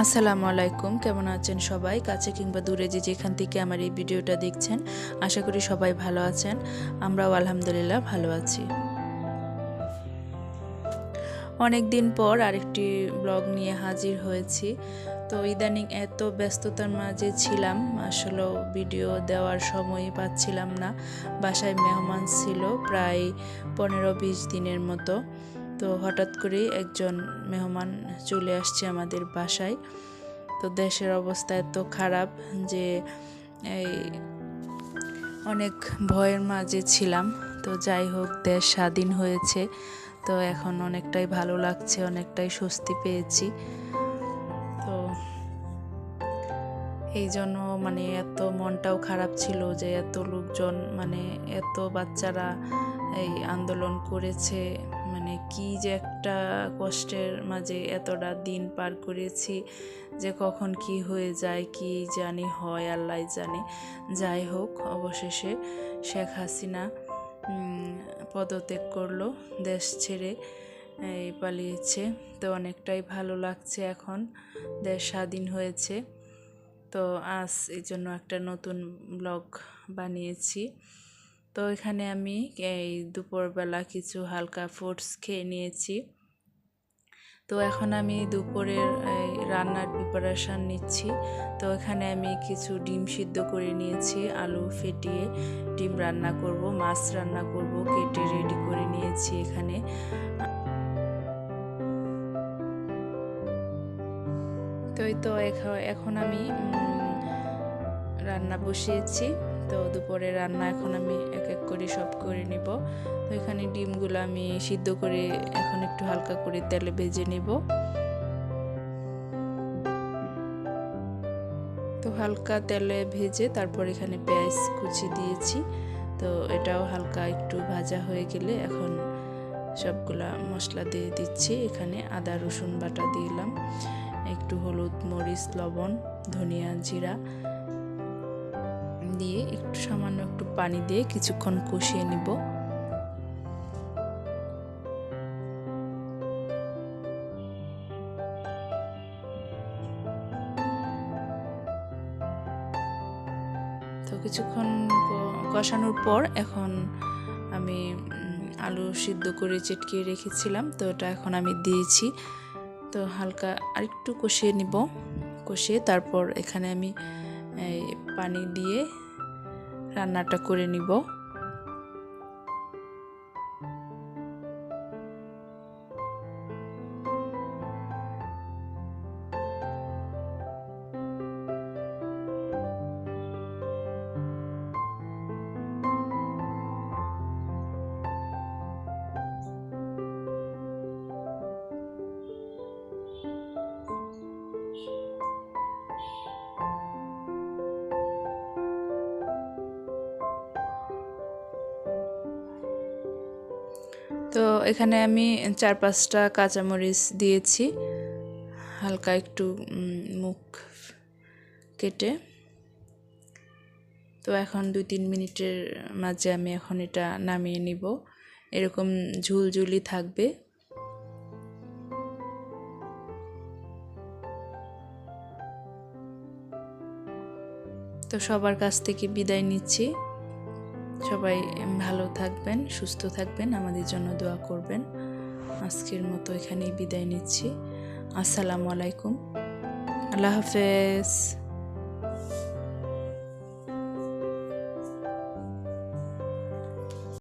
আসসালামু আলাইকুম, কেমন আছেন সবাই? কাছে কিংবা দূরে যে যেখান থেকে আমার এই ভিডিওটা দেখছেন, আশা করি সবাই ভালো আছেন। আমরাও আলহামদুলিল্লাহ ভালো আছি। অনেক দিন পর আরেকটি ব্লগ নিয়ে হাজির হয়েছি। তো ইদানিং এত ব্যস্ততার মাঝে ছিলাম আসলে ভিডিও দেওয়ার সময় পাচ্ছিলাম না। বাসায় মেহমান ছিল প্রায় পনেরো বিশ দিনের মতো। তো হঠাৎ করেই একজন মেহমান চলে আসছে আমাদের বাসায়। তো দেশের অবস্থা এত খারাপ যে এই অনেক ভয়ের মাঝে ছিলাম। তো যাই হোক, দেশ স্বাধীন হয়েছে। তো এখন অনেকটাই ভালো লাগছে, অনেকটাই স্বস্তি পেয়েছি। তো এই জন্য মানে এত মনটাও খারাপ ছিল যে এত লোকজন মানে এত বাচ্চারা এই আন্দোলন করেছে। মানে কি যে একটা কষ্টের মাঝে এতটা দিন পার করেছি যে কখন কি হয়ে যায়, কি জানি হয়, আল্লাহ জানে। যাই হোক, অবশেষে শেখ হাসিনা পদত্যাগ করল, দেশ ছেড়ে, এই, পালিয়েছে। তো অনেকটাই ভালো লাগছে এখন, দেশ স্বাধীন হয়েছে। তো আজ এই জন্য একটা নতুন ব্লগ বানিয়েছি। তো এখানে আমি এই দুপুরবেলা কিছু হালকা ফ্রুটস খেয়ে নিয়েছি। তো এখন আমি দুপুরের রান্নার প্রিপারেশান নিচ্ছি। তো এখানে আমি কিছু ডিম সিদ্ধ করে নিয়েছি, আলু ফেটিয়ে ডিম রান্না করব, মাছ রান্না করব, কেটে রেডি করে নিয়েছি এখানে। তো তো এখন আমি রান্না বসিয়েছি। তো দুপুরে রান্না এখন আমি এক এক করে সব করে নিব। তো এখানে ডিমগুলো আমি সিদ্ধ করে এখন একটু হালকা করে তেলে ভেজে নেব। তো হালকা তেলে ভেজে তারপর এখানে পেঁয়াজ কুচি দিয়েছি। তো এটাও হালকা একটু ভাজা হয়ে গেলে এখন সবগুলা মশলা দিয়ে দিচ্ছি। এখানে আদা, রসুন বাটা দিলাম। একটু হলুদ, মরিচ, লবণ, ধনিয়া, জিরা দিয়ে একটু সামান্য একটু পানি দিয়ে কিছুক্ষণ কষিয়ে নিব। তো কিছুক্ষণ কষানোর পর এখন আমি আলু সিদ্ধ করে চেটকিয়ে রেখেছিলাম, তো ওটা এখন আমি দিয়েছি। তো হালকা আরেকটু কষিয়ে নিব। কষিয়ে তারপর এখানে আমি পানি দিয়ে রান্নাটা করে নিব। তো এখানে আমি চার পাঁচটা কাঁচামরিচ দিয়েছি। হালকা একটু মুখ কেটে। তো এখন দুই তিন মিনিটের মাঝে আমি এখন এটা নামিয়ে নিব। এরকম ঝুলঝুলি থাকবে। তো সবার কাছ থেকে বিদায় নিচ্ছি। সবাই ভালো থাকবেন, সুস্থ থাকবেন, আমাদের জন্য দোয়া করবেন। আজকের মতো এখানেই বিদায় নিচ্ছি। আসসালামু আলাইকুম। আল্লাহ হাফেজ।